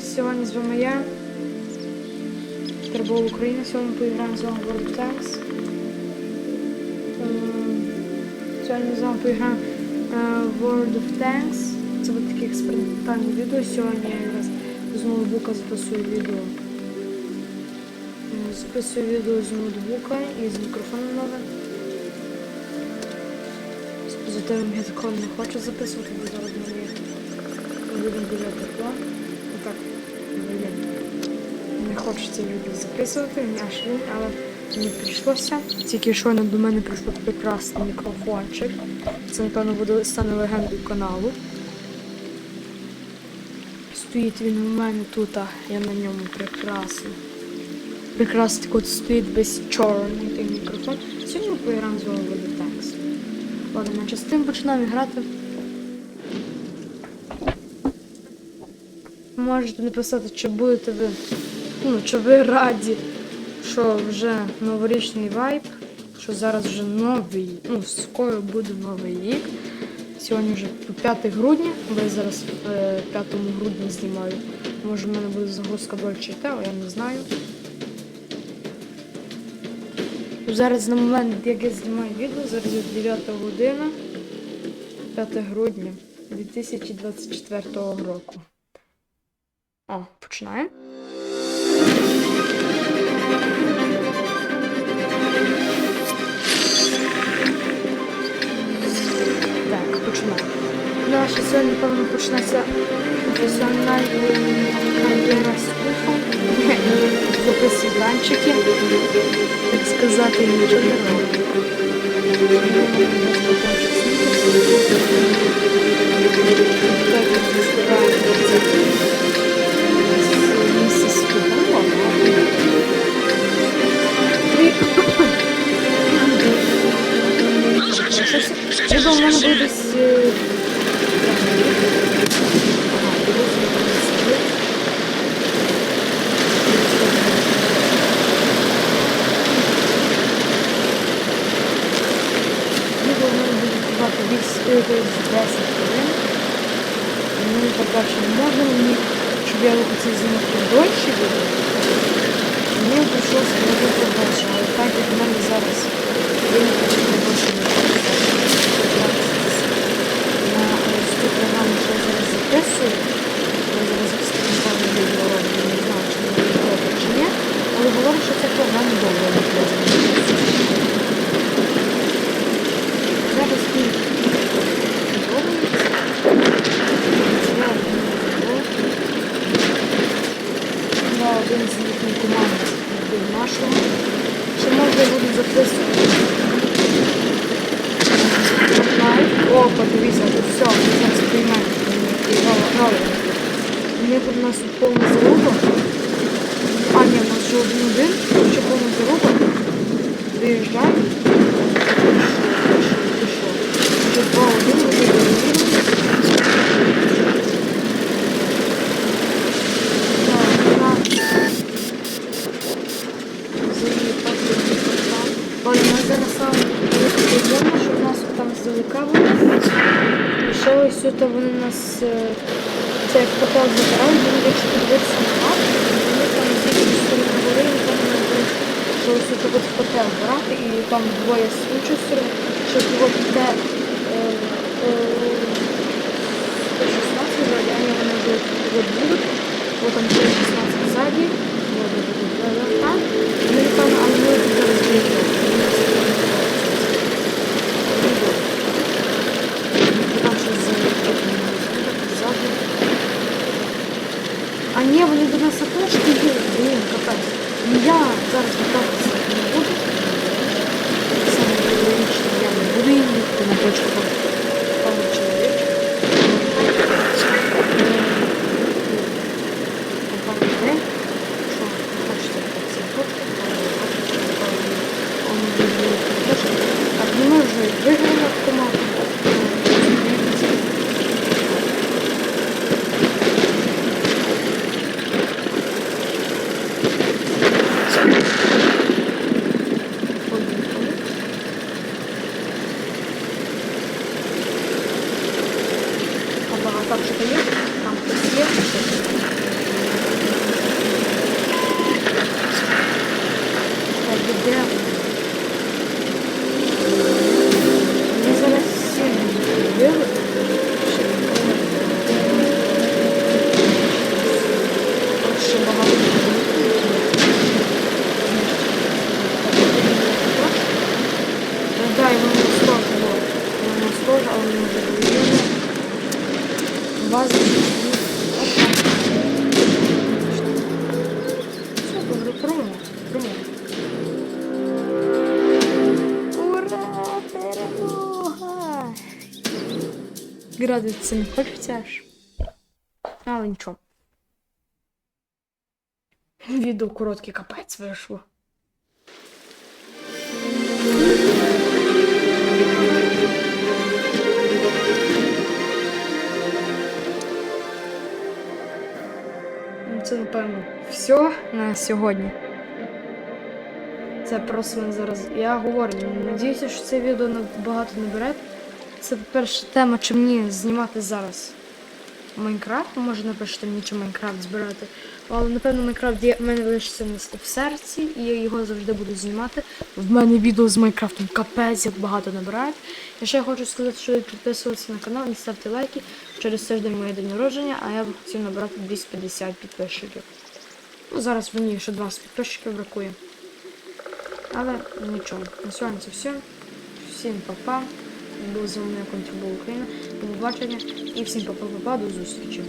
Сьогодні з вами я. Турбова Україна. Сьогодні поіграємо з вами в World of Tanks. Ем, Сьогодні з вами поіграємо е, в World of Tanks. Це буде таке експериментальне відео. Сьогодні я якраз з ноутбука записую відео. Ем, Записую відео з ноутбука і з мікрофоном новим. З позитивом я такого не хочу записувати, бо зараз мені буде тепло. Так. Не хочеться відео записувати, мені аж лінь, але мені прийшлося. Тільки щойно до мене прийшов прекрасний мікрофончик. Це, напевно, буде стане легендою каналу. Стоїть він у мене тут, а я на ньому прекрасний. Прекрасний от стоїть весь чорний той мікрофон. Сьогодні поіграємо з вами в. Ладно, ми частин починаємо грати. Можете написати, чи будете ви, ну, чи ви раді, що вже новорічний вайб, що зараз вже новий, ну, скоро буде новий рік. Сьогодні вже 5 грудня, бо я зараз е, 5 грудня знімаю. Може в мене буде загрузка Дольче Тео, я не знаю. Зараз на момент, як я знімаю відео, зараз 9 година, 5 грудня 2024 року. О, починаємо. Так, починаємо. Наша сьогодні, напевно, почнеться професіональний гра з кухом. Записую. Так сказати, нічого не робить. Так, в мене буде тривати від 10 хвилин. Ну, по-перше, не можна мені, щоб я хотів знімати дольше відео. Мені прийшлося робити більше, але так як в мене зараз я не хочу більше не на ось ту програму, що я зараз записую, я зараз експериментальне відео роблю, не знаю, чи мені добре чи ні, але говорю, що ця програма добре не Зараз ми на один з їхньої команди був нашого. Чи можна буде записувати? Лайк. О, подивіться, тут все, ми зараз приймаємо. Мені тут у нас тут повна заруба. А, ні, у нас вже один один, ще повна заруба. Виїжджай. Пішло. Вже два один, один. Оля, ми зараз саме йдемо, щоб нас там здалека було. І ось тут вони нас це як поток забирають, подивитися на мапу, вони там звідси сторони гори, і там вони будуть, що ось тут буде потел брати, і там двоє з іншої сторони, що його те 116 вроде, а не вони будуть вот будуть, вот там 16 ззаді, вот будуть там, вони там, а ми тут зараз бігаємо. Там щось ззаду. А ні, вони до нас також йдуть. Блін, капець. Ну я зараз вертатися не буду. Саме логічно, я не буду їхати на точку пару чоловічок. Пару людей. Що, хочете це фотки, он буде Так, ну ми вже виграли команду. Грати не хочеться аж. Але нічого. Відео коротке капець вийшло. Ну, Це, напевно, все на сьогодні. Це просто зараз. Я говорю, надіюся, що це відео багато не бере. Це перша тема, чи мені знімати зараз. Майнкрафт, Ну, може напишете мені, чи Майнкрафт збирати. Але напевно Майнкрафт є в мене лишиться в серці, і я його завжди буду знімати. В мене відео з Майнкрафтом капець як багато набирають. І ще я хочу сказати, що підписуватися на канал і ставте лайки. Через тиждень моє день народження, а я б хотів набрати 250 підписчиків. Ну, зараз мені ще 20 підписчиків бракує. Але нічого. На сьогодні це все. Всім па-па. Був з вами Контюбо Україна. До побачення і всім па-па-па-па, до зустрічі.